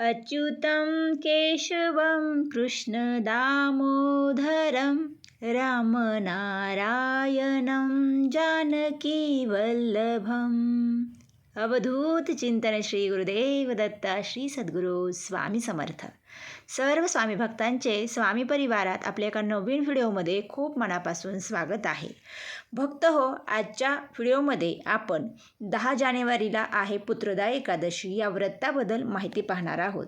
अच्युतं केशवं कृष्णदामोदरं रामनारायणं जानकीवल्लभम्। अवधूत चिंतन श्री गुरुदेव दत्ता श्री सद्गुरू स्वामी समर्थ। सर्व स्वामी भक्तांचे स्वामी परिवारात आपल्या एका नवीन व्हिडिओमध्ये खूप मनापासून स्वागत आहे. भक्त हो आजच्या व्हिडिओमध्ये आपण दहा जानेवारीला आहे पुत्रदा एकादशी या व्रताबद्दल माहिती पाहणार आहोत.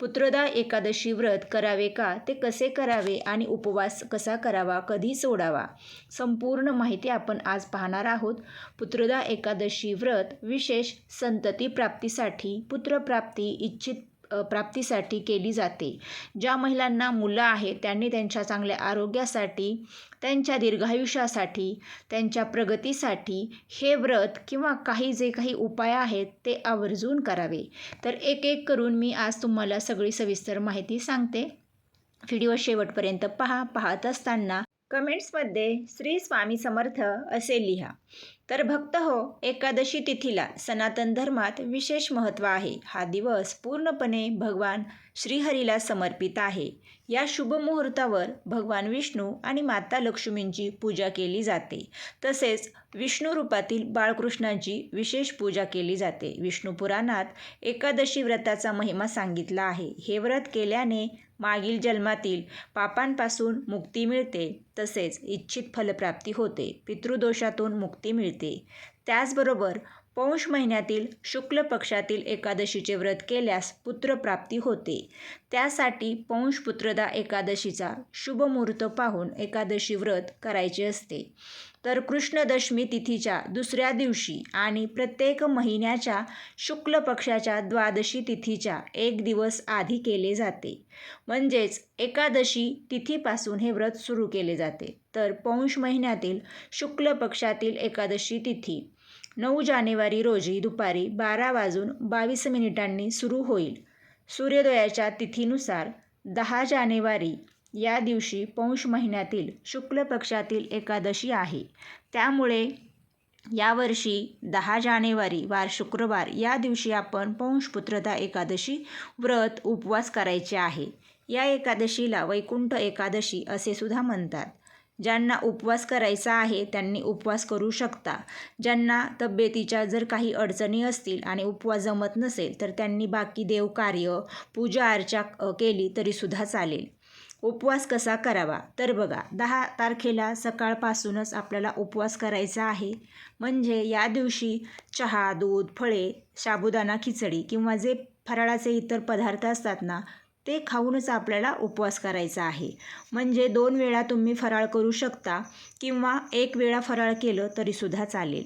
पुत्रदा एकादशी व्रत करावे का? ते कसे करावे आणि उपवास कसा करावा? कधी सोडावा? संपूर्ण माहिती आपण आज पाहणार आहोत. पुत्रदा एकादशी व्रत विशेष संतती प्राप्तीसाठी पुत्रप्राप्ती इच्छित प्राप्तीसाठी केली जाते. ज्या महिलांना मुलं आहेत त्यांनी त्यांच्या चांगल्या आरोग्यासाठी त्यांच्या दीर्घायुष्यासाठी त्यांच्या प्रगतीसाठी हे व्रत किंवा काही जे काही उपाय आहेत ते आवर्जून करावे. तर एक एक करून मी आज तुम्हाला सगळी सविस्तर माहिती सांगते. व्हिडिओ शेवटपर्यंत पहा. पाहत असताना कमेंट्समध्ये श्री स्वामी समर्थ असे लिहा. तर भक्त हो एकादशी तिथीला सनातन धर्मात विशेष महत्त्व आहे. हा दिवस पूर्णपणे भगवान श्रीहरीला समर्पित आहे. या शुभ मुहूर्तावर भगवान विष्णू आणि माता लक्ष्मींची पूजा केली जाते. तसेच विष्णू रूपातील बाळकृष्णाची विशेष पूजा केली जाते. विष्णू पुराणात एकादशी व्रताचा महिमा सांगितला आहे. हे व्रत केल्याने मागील जन्मातील पापांपासून मुक्ती मिळते. तसेच इच्छित फलप्राप्ती होते. पितृदोषातून मुक्ती मिळते. त्याचबरोबर पौष महिन्यातील शुक्ल पक्षातील एकादशीचे व्रत केल्यास पुत्रप्राप्ती होते. त्यासाठी पौष पुत्रदा एकादशीचा शुभ मुहूर्त पाहून एकादशी व्रत करायचे असते. तर कृष्णदशमी तिथीच्या दुसऱ्या दिवशी आणि प्रत्येक महिन्याच्या शुक्ल पक्षाच्या द्वादशी तिथीच्या एक दिवस आधी केले जाते. म्हणजेच एकादशी तिथीपासून हे व्रत सुरू केले जाते. तर पौष महिन्यातील शुक्ल पक्षातील एकादशी तिथी नऊ जानेवारी रोजी दुपारी बारा वाजून बावीस मिनिटांनी सुरू होईल. सूर्योदयाच्या तिथीनुसार दहा जानेवारी या दिवशी पौष महिन्यातील शुक्ल पक्षातील एकादशी आहे. त्यामुळे यावर्षी दहा जानेवारी वार शुक्रवार या दिवशी आपण पौष एकादशी व्रत उपवास करायचे आहे. या एकादशीला वैकुंठ एकादशी असे सुद्धा म्हणतात. ज्यांना उपवास करायचा आहे त्यांनी उपवास करू शकता. ज्यांना तब्येतीच्या जर काही अडचणी असतील आणि उपवास जमत नसेल तर त्यांनी बाकी देवकार्य पूजा अर्चा केली तरीसुद्धा चालेल. उपवास कसा करावा? तर बघा दहा तारखेला सकाळपासूनच आपल्याला उपवास करायचा आहे. म्हणजे या दिवशी चहा दूध फळे साबुदाणा खिचडी किंवा जे फराळाचे इतर पदार्थ असतात ना ते खाऊनच आपल्याला उपवास करायचा आहे. म्हणजे दोन वेळा तुम्ही फराळ करू शकता किंवा एक वेळा फराळ केलं तरीसुद्धा चालेल.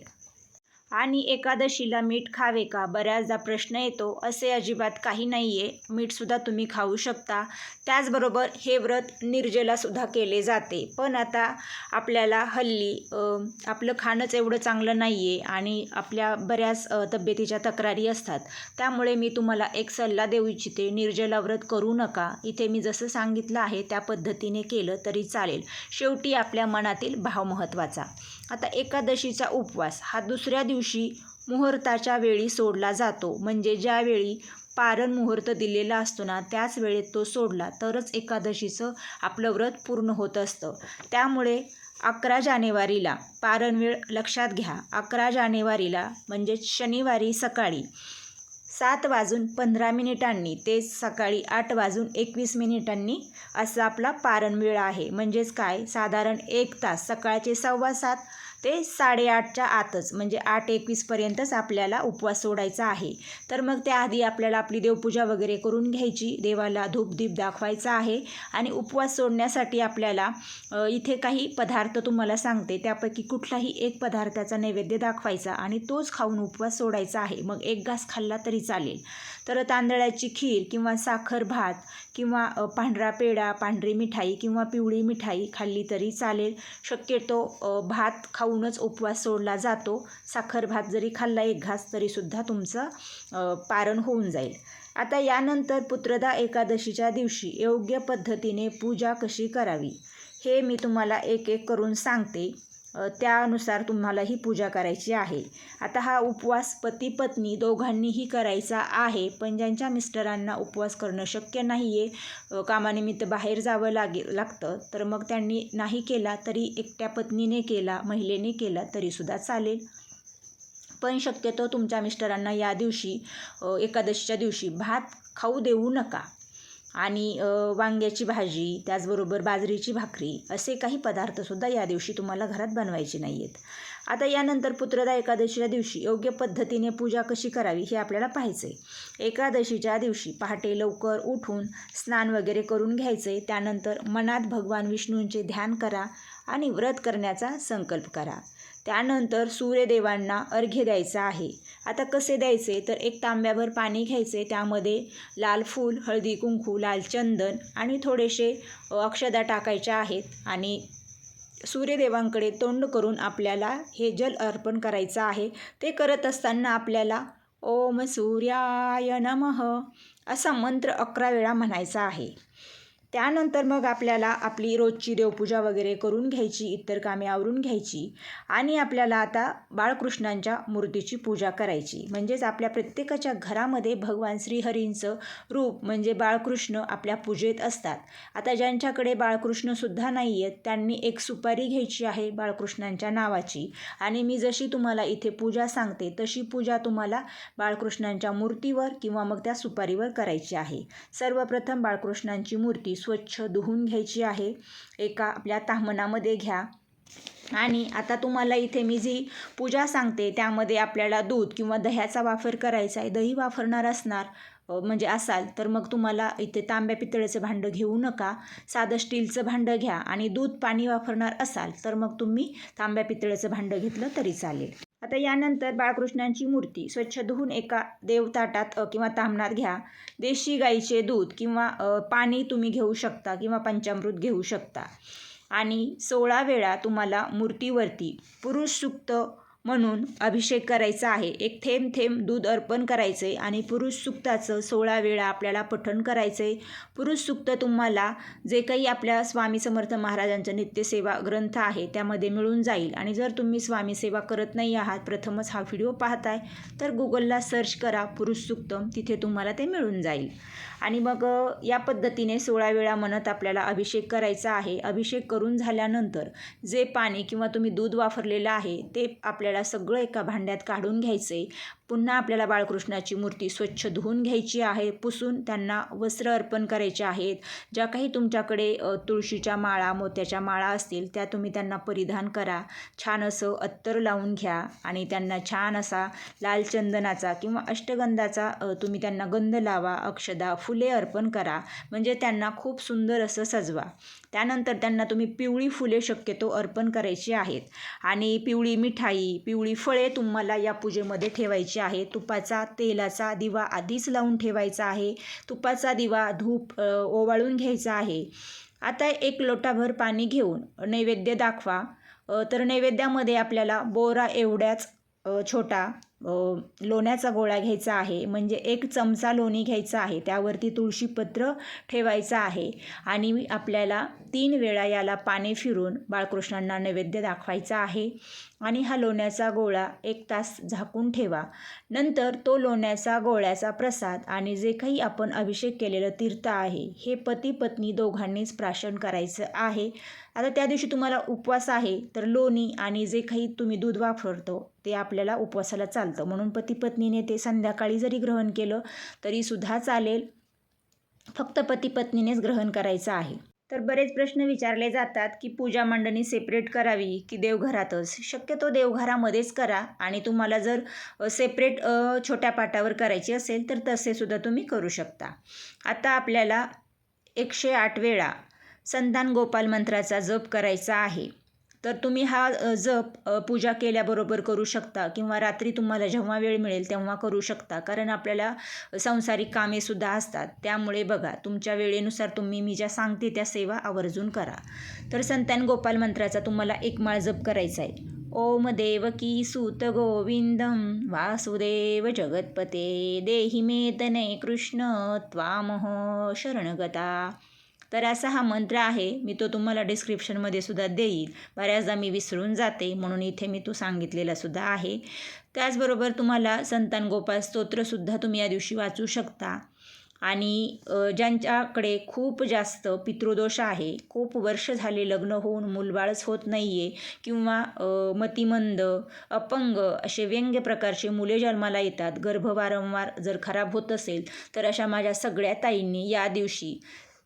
आणि एकादशीला मीठ खावे का? बऱ्याचदा प्रश्न येतो असे अजिबात काही नाही आहे मीठसुद्धा तुम्ही खाऊ शकता. त्याचबरोबर हे व्रत निर्जलासुद्धा केले जाते. पण आता आपल्याला हल्ली आपलं खाणंच एवढं चांगलं नाही आहे आणि आपल्या बऱ्याच तब्येतीच्या तक्रारी असतात. त्यामुळे मी तुम्हाला एक सल्ला देऊ इच्छिते निर्जला व्रत करू नका. इथे मी जसं सांगितलं आहे त्या पद्धतीने केलं तरी चालेल. शेवटी आपल्या मनातील भाव महत्त्वाचा. आता एकादशीचा उपवास. हा दुसऱ्या दिवशी मुहूर्ताच्या वेळी सोडला जातो. म्हणजे ज्यावेळी पारण मुहूर्त दिलेला असतो ना त्याच वेळेत तो सोडला तरच एकादशीचं आपलं व्रत पूर्ण होत असतं. त्यामुळे अकरा जानेवारीला पारण वेळ लक्षात घ्या. अकरा जानेवारीला म्हणजे शनिवारी सकाळी सात वाजून पंधरा मिनिटांनी ते सकाळी आठ वाजून एकवीस मिनिटांनी असा आपला पारण वेळ आहे. म्हणजेच काय? साधारण एक तास. सकाळचे सव्वा सात ते साडेआठच्या आतच म्हणजे आठ एकवीसपर्यंतच आपल्याला उपवास सोडायचा आहे. तर मग त्याआधी आपल्याला आपली देवपूजा वगैरे करून घ्यायची देवाला धूपदीप दाखवायचा आहे आणि उपवास सोडण्यासाठी आपल्याला इथे काही पदार्थ तुम्हाला सांगते. त्यापैकी कुठलाही एक पदार्थाचा नैवेद्य दाखवायचा आणि तोच खाऊन उपवास सोडायचा आहे. मग एक घास खाल्ला तरी चालेल. तर तांदळाची खीर किंवा साखर भात किंवा पांढरा पेढा पांढरी मिठाई किंवा पिवळी मिठाई खाल्ली तरी चालेल. शक्यतो भात खाऊनच उपवास सोडला जातो. साखर भात जरी खाल्ला एक घास तरीसुद्धा तुमचं पारण होऊन जाईल. आता यानंतर पुत्रदा एकादशीच्या दिवशी योग्य पद्धतीने पूजा कशी करावी? हे मी तुम्हाला एक एक करून सांगते. त्यानुसार तुम्हाला ही पूजा करायची आहे. आता हा उपवास पती पत्नी दोघांनीही करायचा आहे पण ज्यांच्या मिस्टरांना उपवास करणं शक्य नाही आहे कामानिमित्त बाहेर जावं लागे लागतं तर मग त्यांनी नाही केला तरी एकट्या पत्नीने केला महिलेने केला तरीसुद्धा चालेल. पण शक्यतो तुमच्या मिस्टरांना या दिवशी एकादशीच्या दिवशी भात खाऊ देऊ नका. आणि वांग्याची भाजी त्याचबरोबर बाजरीची भाकरी असे काही पदार्थसुद्धा या दिवशी तुम्हाला घरात बनवायचे नाही आहेत आता यानंतर पुत्रदा एकादशीच्या दिवशी योग्य पद्धतीने पूजा कशी करावी हे आपल्याला पाहायचं आहे एकादशीच्या दिवशी पहाटे लवकर उठून स्नान वगैरे करून घ्यायचे. त्यानंतर मनात भगवान विष्णूंचे ध्यान करा. आणि व्रत करण्याचा संकल्प करा. त्यानंतर सूर्यदेवांना अर्घ्य द्यायचा आहे. आता कसे द्यायचे? तर एक तांब्याभर पाणी घ्यायचे. त्यामध्ये लाल फूल हळदी कुंकू लाल चंदन आणि थोडेसे अक्षदा टाकायच्या आहेत आणि सूर्यदेवांकडे तोंड करून आपल्याला हे जल अर्पण करायचं आहे. ते करत असताना आपल्याला ओम सूर्याय नमः असा मंत्र अकरा वेळा म्हणायचा आहे. त्यानंतर मग आपल्याला आपली रोजची देवपूजा वगैरे करून घ्यायची इतर कामे आवरून घ्यायची आणि आपल्याला आता बाळकृष्णांच्या मूर्तीची पूजा करायची. म्हणजेच आपल्या प्रत्येकाच्या घरामध्ये भगवान श्रीहरींचं रूप म्हणजे बाळकृष्ण आपल्या पूजेत असतात. आता ज्यांच्याकडे बाळकृष्णसुद्धा नाही आहेत त्यांनी एक सुपारी घ्यायची आहे बाळकृष्णांच्या नावाची. आणि मी जशी तुम्हाला इथे पूजा सांगते तशी पूजा तुम्हाला बाळकृष्णांच्या मूर्तीवर किंवा मग त्या सुपारीवर करायची आहे. सर्वप्रथम बाळकृष्णांची मूर्ती स्वच्छ धुवून घ्यायची आहे. एका आपल्या ताहमनामध्ये घ्या. आणि आता तुम्हाला इथे मी जी पूजा सांगते त्यामध्ये आपल्याला दूध किंवा दह्याचा वापर करायचा आहे. दही वापरणार असणार म्हणजे असाल तर मग तुम्हाला इथे तांब्या पितळेचं भांडं घेऊ नका. साधं स्टीलचं भांडं घ्या. आणि दूध पाणी वापरणार असाल तर मग तुम्ही तांब्या पितळेचं भांडं घेतलं तरी चालेल. आता यानंतर बाळकृष्णांची मूर्ती स्वच्छ धुवून एका देवताटात किंवा तामणात घ्या. देशी गाईचे दूध किंवा पाणी तुम्ही घेऊ शकता किंवा पंचामृत घेऊ शकता. आणि सोळा वेळा तुम्हाला मूर्तीवरती पुरुष सुक्त म्हणून अभिषेक करायचा आहे. एक थेंब थेंब दूध अर्पण करायचे आणि पुरुष सुक्ताचं सोळा वेळा आपल्याला पठण करायचे. पुरुष सुक्त तुम्हाला जे काही आपल्या स्वामी समर्थ महाराजांचं नित्यसेवा ग्रंथ आहे त्यामध्ये मिळून जाईल. आणि जर तुम्ही स्वामी सेवा करत नाही आहात प्रथमच हा व्हिडिओ पाहताय तर गुगलला सर्च करा पुरुष सुक्तम तिथे तुम्हाला ते मिळून जाईल. आणि मग या पद्धतीने सोळा वेळा म्हणत आपल्याला अभिषेक करायचा आहे. अभिषेक करून झाल्यानंतर जे पाणी किंवा तुम्ही दूध वापरलेलं आहे ते आपल्याला सगळं एका भांड्यात काढून घ्यायचे. पुन्हा आपल्याला बाळकृष्णाची मूर्ती स्वच्छ धुवून घ्यायची आहे पुसून त्यांना वस्त्र अर्पण करायचे आहेत. ज्या काही तुमच्याकडे तुळशीच्या माळा मोत्याच्या माळा असतील त्या तुम्ही त्यांना परिधान करा. छान असं अत्तर लावून घ्या आणि त्यांना छान असा लाल चंदनाचा किंवा अष्टगंधाचा तुम्ही त्यांना गंध लावा अक्षदा फुले अर्पण करा. म्हणजे त्यांना खूप सुंदर असं सजवा. त्यानंतर त्यांना तुम्ही पिवळी फुले शक्यतो अर्पण करायची आहेत. आणि पिवळी मिठाई पिवळी फळे तुम्हाला या पूजेमध्ये ठेवायची आहे तुपाचा तेलाचा दिवा आधीच लावून ठेवायचा आहे. तुपाचा दिवा धूप ओवाळून घ्यायचा आहे. आता एक लोटाभर पाणी घेऊन नैवेद्य दाखवा. तर नैवेद्यामध्ये आपल्याला बोरा एवढ्याच छोटा लोण्याचा गोळा घ्यायचा आहे. म्हणजे एक चमचा लोणी घ्यायचा आहे. त्यावरती तुळशीपत्र ठेवायचं आहे. आणि आपल्याला तीन वेळा याला पाणी फिरून बाळकृष्णांना नैवेद्य दाखवायचा आहे. आणि हा लोण्याचा गोळा एक तास झाकून ठेवा. नंतर तो लोण्याचा गोळ्याचा प्रसाद आणि जे काही आपण अभिषेक केलेलं तीर्थ आहे हे पती पत्नी दोघांनीच प्राशन करायचं आहे. आता त्या दिवशी तुम्हाला उपवास आहे तर लोणी आणि जे काही तुम्ही दूध वापरतो ते आपल्याला उपवासाला चालतं. म्हणून पती पत्नीने ते संध्याकाळी जरी ग्रहण केलं तरीसुद्धा चालेल. फक्त पती पत्नीनेच ग्रहण करायचं आहे. तर बरेच प्रश्न विचारले जातात की पूजा मांडणी सेपरेट करावी की देवघरातच? शक्यतो देवघरामध्येच करा आणि तुम्हाला जर सेपरेट छोट्या पाटावर करायची असेल तर तसेसुद्धा तुम्ही करू शकता. आता आपल्याला एकशे आठ वेळा संतान गोपाल मंत्राचा जप करायचा आहे. तर तुम्ही हा जप पूजा केल्याबरोबर करू शकता किंवा रात्री तुम्हाला जेव्हा वेळ मिळेल तेव्हा करू शकता. कारण आपल्याला सांसारिक कामेसुद्धा असतात. त्यामुळे बघा तुमच्या वेळेनुसार तुम्ही मी ज्या सांगते त्या सेवा आवर्जून करा. तर संतान गोपाल मंत्राचा तुम्हाला एक माळ जप करायचा आहे. ओम देवकी सूत गोविंदम वासुदेव जगतपते देहि मे तने कृष्ण त्वामह शरणगता. तर असा हा मंत्र आहे मी तो तुम्हाला डिस्क्रिप्शनमध्ये सुद्धा देईल. बऱ्याचदा मी विसरून जाते म्हणून इथे मी तो सांगितलेला सुद्धा आहे. त्याचबरोबर तुम्हाला संतान गोपाळ स्तोत्रसुद्धा तुम्ही या दिवशी वाचू शकता. आणि ज्यांच्याकडे खूप जास्त पितृदोष आहे खूप वर्ष झाले लग्न होऊन मूलबाळच होत नाही आहे किंवा मतिमंद अपंग असे व्यंग्य प्रकारचे मुले जन्माला येतात गर्भ वारंवार जर खराब होत असेल तर अशा माझ्या सगळ्या ताईंनी या दिवशी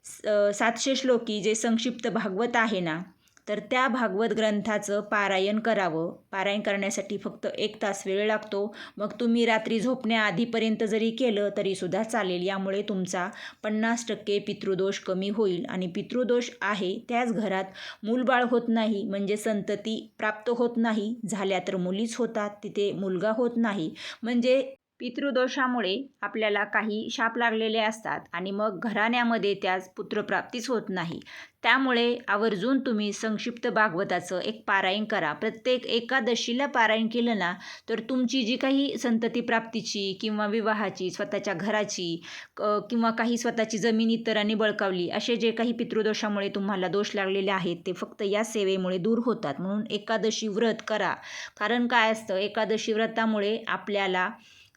सातशे श्लोकी जे संक्षिप्त भागवत आहे ना तर त्या भागवत ग्रंथाचं पारायण करावं. पारायण करण्यासाठी फक्त एक तास वेळ लागतो. मग तुम्ही रात्री झोपण्याआधीपर्यंत जरी केलं तरीसुद्धा चालेल. यामुळे तुमचा पन्नास टक्के पितृदोष कमी होईल. आणि पितृदोष आहे त्याच घरात मूलबाळ होत नाही म्हणजे संतती प्राप्त होत नाही. झाल्या तर मुलीच होतात तिथे मुलगा होत नाही. म्हणजे पितृदोषामुळे आपल्याला काही शाप लागलेले असतात आणि मग घराण्यामध्ये त्यास पुत्रप्राप्तीच होत नाही. त्यामुळे आवर्जून तुम्ही संक्षिप्त भागवताचं एक पारायण करा. प्रत्येक एकादशीला पारायण केलं ना तर तुमची जी काही संतती प्राप्तीची किंवा विवाहाची स्वतःच्या घराची किंवा काही स्वतःची जमीन इतरांनी बळकावली असे जे काही पितृदोषामुळे तुम्हाला दोष लागलेले आहेत ते फक्त या सेवेमुळे दूर होतात. म्हणून एकादशी व्रत करा. कारण काय असतं? एकादशी व्रतामुळे आपल्याला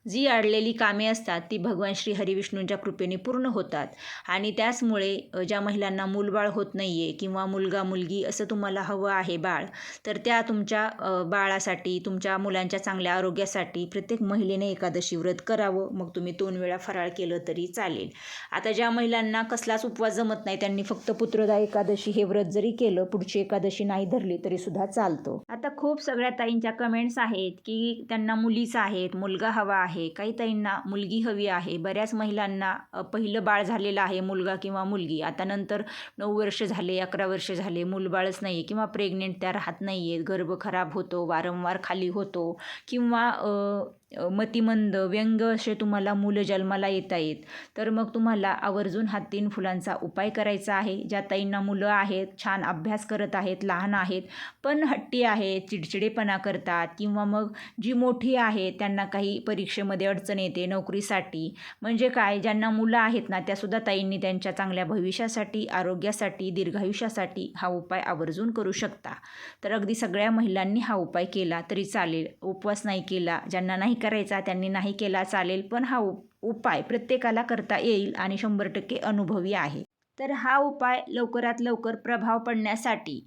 जी अडलेली कामे असतात ती भगवान श्री हरिविष्णूंच्या कृपेने पूर्ण होतात. आणि त्याचमुळे ज्या महिलांना मूलबाळ होत नाही आहे किंवा मुलगा मुलगी असं तुम्हाला हवं आहे बाळ तर त्या तुमच्या बाळासाठी तुमच्या मुलांच्या चांगल्या आरोग्यासाठी प्रत्येक महिलेने एकादशी व्रत करावं. मग तुम्ही दोन वेळा फराळ केलं तरी चालेल. आता ज्या महिलांना कसलाच उपवास जमत नाही त्यांनी फक्त पुत्रदा एकादशी हे व्रत जरी केलं पुढची एकादशी नाही धरली तरी सुद्धा चालतो. आता खूप सगळ्या ताईंच्या कमेंट्स आहेत की त्यांना मुलीच आहेत मुलगा हवा आहे आहे. काही ताईंना मुलगी हवी आहे. बऱ्याच महिलांना पहिलं बाळ झालेलं आहे मुलगा किंवा मुलगी. आता नंतर नऊ वर्ष झाले अकरा वर्ष झाले मुलबाळच नाही आहे किंवा प्रेग्नेंट त्या राहत नाही आहेत गर्भ खराब होतो वारंवार खाली होतो किंवा मतिमंद व्यंग असे तुम्हाला मुलं जन्माला येत आहेत तर मग तुम्हाला आवर्जून हा तीन फुलांचा उपाय करायचा आहे ज्या ताईंना मुलं आहेत छान अभ्यास करत आहेत लहान आहेत पण हट्टी आहेत चिडचिडेपणा करतात किंवा मग जी मोठी आहे त्यांना काही परीक्षेमध्ये अडचण येते नोकरीसाठी. म्हणजे काय? ज्यांना मुलं आहेत ना त्यासुद्धा ताईंनी त्यांच्या चांगल्या भविष्यासाठी आरोग्यासाठी दीर्घायुष्यासाठी हा उपाय आवर्जून करू शकता. तर अगदी सगळ्या महिलांनी हा उपाय केला तरी चालेल. उपवास नाही केला ज्यांना नाही करायचा त्यांनी नाही केला चालेल पण हा उपाय प्रत्येकाला करता येईल आणि शंभर टक्के अनुभवी आहे. तर हा उपाय लवकरात लवकर प्रभाव पडण्यासाठी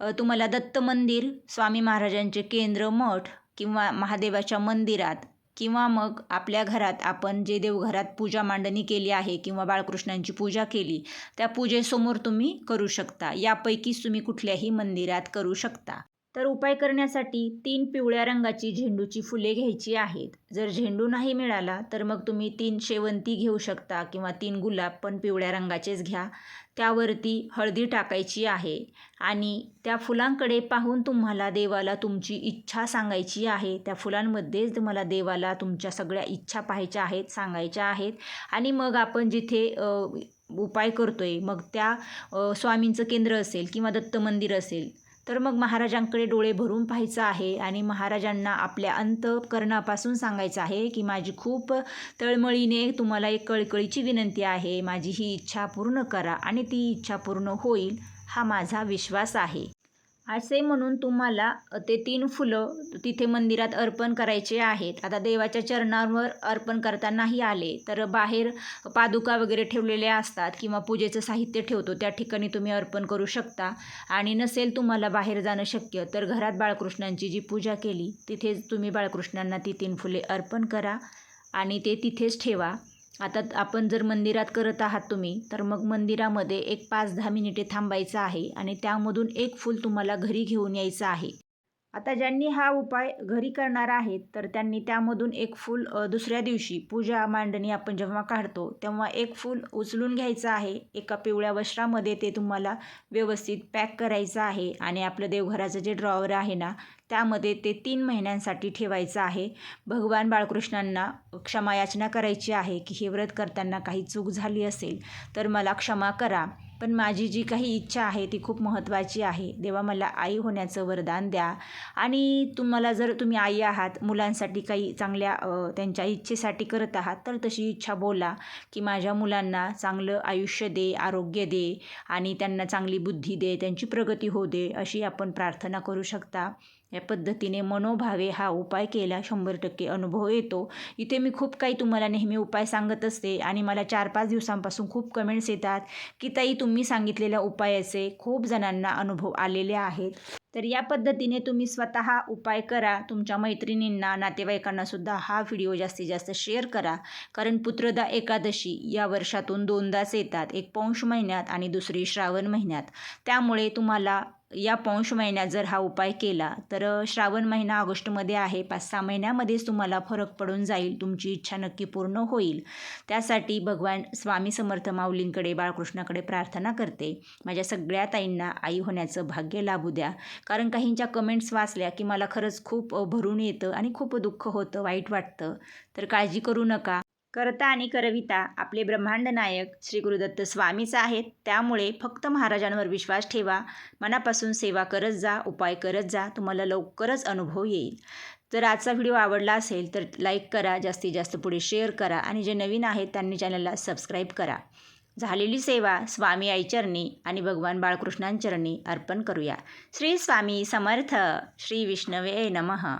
तुम्हाला दत्त मंदिर स्वामी महाराजांचे केंद्र मठ किंवा महादेवाच्या मंदिरात किंवा मग आपल्या घरात आपण जे देवघरात पूजा मांडणी केली आहे किंवा बाळकृष्णांची पूजा केली त्या पूजेसमोर तुम्ही करू शकता. यापैकीच तुम्ही कुठल्याही मंदिरात करू शकता. तर उपाय करण्यासाठी तीन पिवळ्या रंगाची झेंडूची फुले घ्यायची आहेत. जर झेंडू नाही मिळाला तर मग तुम्ही तीन शेवंती घेऊ शकता किंवा तीन गुलाब पण पिवळ्या रंगाचेच घ्या. त्यावरती हळदी टाकायची आहे आणि त्या फुलांकडे पाहून तुम्हाला देवाला तुमची इच्छा सांगायची आहे. त्या फुलांमध्येच तुम्हाला देवाला तुमच्या सगळ्या इच्छा पाहायच्या आहेत सांगायच्या आहेत आणि मग आपण जिथे उपाय करतोय मग त्या स्वामींचं केंद्र असेल किंवा दत्त मंदिर असेल तर मग महाराजांकडे डोळे भरून पाहायचं आहे आणि महाराजांना आपल्या अंतकरणापासून सांगायचं आहे की माझी खूप तळमळीने तुम्हाला एक कळकळीची विनंती आहे. माझी ही इच्छा पूर्ण करा आणि ती इच्छा पूर्ण होईल हा माझा विश्वास आहे. असे म्हणून तुम्हाला ते तीन फुलं तिथे मंदिरात अर्पण करायचे आहेत. आता देवाच्या चरणांवर अर्पण करता नाही आले तर बाहेर पादुका वगैरे ठेवलेल्या असतात किंवा पूजेचं साहित्य ठेवतो त्या ठिकाणी तुम्ही अर्पण करू शकता. आणि नसेल तुम्हाला बाहेर जाणं शक्य तर घरात बाळकृष्णांची जी पूजा केली तिथेच तुम्ही बाळकृष्णांना ती तीन फुले अर्पण करा आणि ते तिथेच ठेवा. आता आपण जर मंदिरात करत आहात तुम्ही तर मग मंदिरामध्ये एक पाच दहा मिनिटे थांबायचं आहे आणि त्यामधून एक फूल तुम्हाला घरी घेऊन यायचं आहे. आता ज्यांनी हा उपाय घरी करणार आहेत तर त्यांनी त्यामधून एक फूल दुसऱ्या दिवशी पूजा मांडणी आपण जेव्हा काढतो तेव्हा एक फूल उचलून घ्यायचं आहे. एका पिवळ्या वस्त्रामध्ये ते तुम्हाला व्यवस्थित पॅक करायचं आहे आणि आपलं देवघराचं जे ड्रॉवर आहे ना त्यामध्ये ते तीन महिन्यांसाठी ठेवायचं आहे. भगवान बाळकृष्णांना क्षमायाचना करायची आहे की हे व्रत करताना काही चूक झाली असेल तर मला क्षमा करा. पण माझी जी काही इच्छा आहे ती खूप महत्त्वाची आहे. देवा मला आई होण्याचं वरदान द्या. आणि तुम्हाला जर तुम्ही आई आहात मुलांसाठी काही चांगल्या त्यांच्या इच्छेसाठी करत आहात तर तशी इच्छा बोला की माझ्या मुलांना चांगलं आयुष्य दे आरोग्य दे आणि त्यांना चांगली बुद्धी दे त्यांची प्रगती होऊ दे अशी आपण प्रार्थना करू शकता. या पद्धतीने मनोभावे हा उपाय केला शंभर टक्के अनुभव येतो. इथे मी खूप काही तुम्हाला नेहमी उपाय सांगत असते आणि मला चार पाच दिवसांपासून खूप कमेंट्स येतात की ताई तुम्ही सांगितलेल्या उपायाचे खूप जणांना अनुभव आलेले आहेत. तर या पद्धतीने तुम्ही स्वतः उपाय करा. तुमच्या मैत्रिणींना नातेवाईकांनासुद्धा हा व्हिडिओ जास्तीत जास्त शेअर करा. कारण पुत्रदा एकादशी या वर्षातून दोनदाच येतात. एक पौंश महिन्यात आणि दुसरी श्रावण महिन्यात. त्यामुळे तुम्हाला या पौष महिन्यात जर हा उपाय केला तर श्रावण महिना ऑगस्टमध्ये आहे. पाच सहा महिन्यामध्येच तुम्हाला फरक पडून जाईल तुमची इच्छा नक्की पूर्ण होईल. त्यासाठी भगवान स्वामी समर्थ माऊलींकडे बाळकृष्णाकडे प्रार्थना करते. माझ्या सगळ्या ताईंना आई होण्याचं भाग्य लाभू द्या. कारण काहींच्या कमेंट्स वाचल्या की मला खरंच खूप भरून येतं आणि खूप दुःख होतं वाईट वाटतं. तर काळजी करू नका. करता आणि करविता आपले ब्रह्मांड नायक श्री गुरुदत्त स्वामीच आहेत. त्यामुळे फक्त महाराजांवर विश्वास ठेवा मनापासून सेवा करत जा उपाय करत जा तुम्हाला लवकरच अनुभव येईल. जर आजचा व्हिडिओ आवडला असेल तर लाईक करा जास्तीत जास्त पुढे शेअर करा आणि जे नवीन आहेत त्यांनी चॅनलला सबस्क्राईब करा. झालेली सेवा स्वामी आईचरणी आणि भगवान बाळकृष्णांचरणी अर्पण करूया. श्री स्वामी समर्थ श्री विष्णवे नमः.